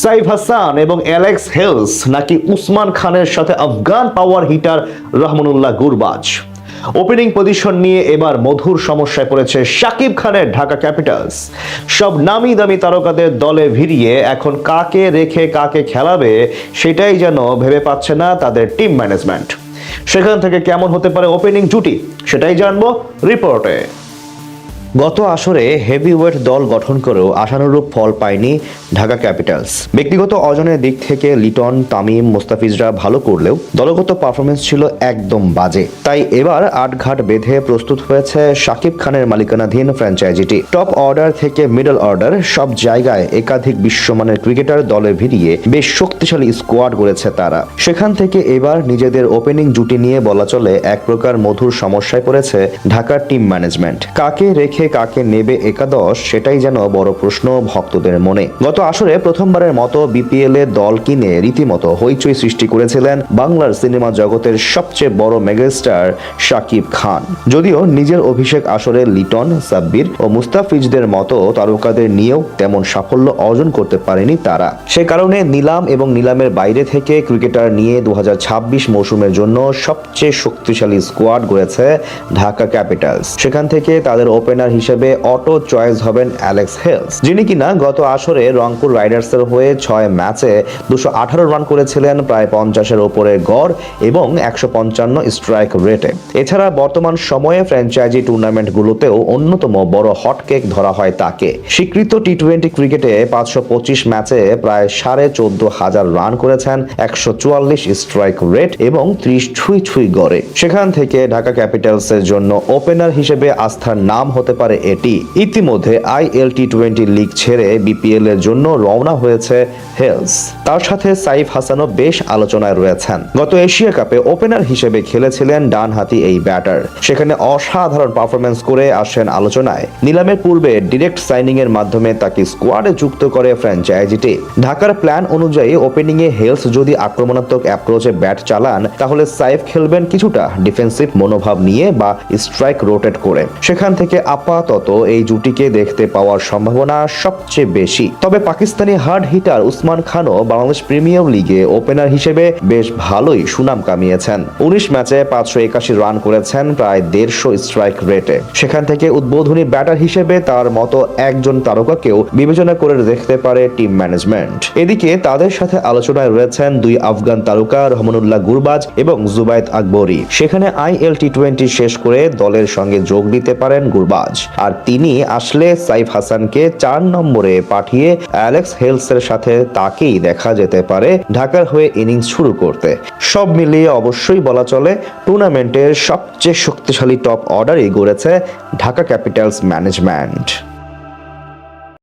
সাইফ হাসান এবং Alex Hales নাকি উসমান খানের সাথে Afghan power hitter Rahmanullah Gurbaz? Opening position নিয়ে এবার মধুর সমস্যায় পড়েছে শাকিব খানের ঢাকা ক্যাপিটালস। সব নামি দামি তারকাদের দলে ভিড়িয়ে এখন কাকে রেখে কাকে খেলাবে সেটাই যেন ভেবে পাচ্ছে না তাদের টিম ম্যানেজমেন্ট সেখান থেকে কেমন হতে পারে ওপেনিং জুটি, সেটাই জানব রিপোর্টে গত আসরে হেভিওয়েট দল গঠন করেও আশানুরূপ ফল পায়নি ঢাকা ক্যাপিটালস। ব্যক্তিগত অর্জনের দিক থেকে লিটন, তামিম, মোস্তাফিজরা ভালো করলেও দলগত পারফরমেন্স ছিল একদম বাজে। তাই এবার আটঘাট বেঁধে প্রস্তুত হয়েছে শাকিব খানের মালিকানাধীন ফ্র্যাঞ্চাইজিটি। টপ অর্ডার থেকে মিডল অর্ডার, সব জায়গায় একাধিক বিশ্বমানের ক্রিকেটার দলে ভিড়িয়ে বেশ শক্তিশালী স্কোয়াড গড়েছে তারা। সেখান থেকে এবার নিজেদের ওপেনিং জুটি নিয়ে বলা চলে, এক প্রকার মধুর সমস্যায় পড়েছে ঢাকার টিম ম্যানেজমেন্ট। কাকে রেখে কাকে নেবে একাদশ সেটাই যেন বড় প্রশ্ন ভক্তদের মনে। গত আসরে প্রথমবারের মতো বিপিএল এ দল কিনে রীতিমতো হইচই সৃষ্টি করেছিলেন বাংলার সিনেমা জগতের সবচেয়ে বড় মেগাস্টার শাকিব খান। যদিও নিজের অভিষেক আসরে লিটন, সাব্বির ও মুস্তাফিজদের মতো তারকাদের নিয়েও তেমন সাফল্য অর্জন করতে পারেনি তারা। সে কারণে নিলাম এবং নিলামের বাইরে থেকে ক্রিকেটার নিয়ে দু হাজার ছাব্বিশ মৌসুমের জন্য সবচেয়ে শক্তিশালী স্কোয়াড গড়েছে ঢাকা ক্যাপিটালস। সেখান থেকে তাদের ওপেনার হিসেবে অটো চয়েস হবেন অ্যালেক্স হেলস, যিনি কিনা গত আসরে রংপুর রাইডার্সের হয়ে ছয় ম্যাচে দুশো আঠারো রান করেছিলেন, প্রায় পঞ্চাশের ওপরে গড় এবং একশো পঞ্চান্ন স্ট্রাইক রেটে। এছাড়া বর্তমান সময়ে ফ্র্যাঞ্চাইজি টুর্নামেন্টগুলোতেও অন্যতম বড় হটকেক ধরা হয় তাকে। স্বীকৃত টি টোয়েন্টি ক্রিকেটে পাঁচশো পঁচিশ ম্যাচে প্রায় সাড়ে চোদ্দ হাজার রান করেছেন, একশো চুয়াল্লিশ স্ট্রাইক রেট এবং ত্রিশ ছুঁই ছুঁই গড়ে। সেখান থেকে ঢাকা ক্যাপিটালসের জন্য ওপেনার হিসেবে আস্থার নাম হতে পারে এটি। ইতিমধ্যে আইএল টি টোয়েন্টি লিগ ছেড়ে বিপিএল এর জন্য রওনা হয়েছে হেলস। তার সাথে সাইফ হাসানও বেশ আলোচনায় রয়েছেন। গত এশিয়া কাপে ওপেনার হিসেবে খেলেছিলেন ডানহাতি এই ব্যাটার। সেখানে অসাধারণ পারফরমেন্স করে আসেন আলোচনায়। নিলামের পূর্বে ডিরেক্ট সাইনিং এর মাধ্যমে তাকে স্কোয়াডে যুক্ত করে ফ্র্যাঞ্চাইজিটি। ঢাকার প্ল্যান অনুযায়ী ওপেনিং এ হেলস যদি আক্রমণাত্মক অ্যাপ্রোচে ব্যাট চালান, তাহলে সাইফ খেলবেন কিছুটা ডিফেন্সিভ মনোভাব নিয়ে বা স্ট্রাইক রোটেট করে। সেখান থেকে আপাতত এই জুটিকে দেখতে পাওয়ার সম্ভাবনা সবচেয়ে বেশি। তবে পাকিস্তানি হার্ড হিটার উসমান খানও বাংলাদেশ প্রিমিয়ার লিগে ওপেনার হিসেবে বেশ ভালোই সুনাম কামিয়েছেন। উনিশ ম্যাচে পাঁচশো একাশি রান করেছেন প্রায় দেড়শো স্ট্রাইক রেটে। সেখান থেকে উদ্বোধনী ব্যাটার হিসেবে তার মতো একজন তারকাকেও বিবেচনা করে দেখতে পারে টিম ম্যানেজমেন্ট। এদিকে তাদের সাথে আলোচনায় রয়েছেন দুই আফগান তারকা রহমানুল্লাহ গুরবাজ এবং জুবাইদ আকবরী। সেখানে আইএল টি টোয়েন্টি শেষ করে দলের সঙ্গে যোগ দিতে পারেন গুরবাজ। আর তিনি আসলে সাইফ হাসানকে চার নম্বরে পাঠিয়ে অ্যালেক্স হেলসের সাথে তাকেই দেখা যেতে পারে ঢাকার হয়ে ইনিংস শুরু করতে। সব মিলিয়ে অবশ্যই বলা চলে, টুর্নামেন্টের সবচেয়ে শক্তিশালী টপ অর্ডারই গড়েছে ঢাকা ক্যাপিটালস ম্যানেজমেন্ট।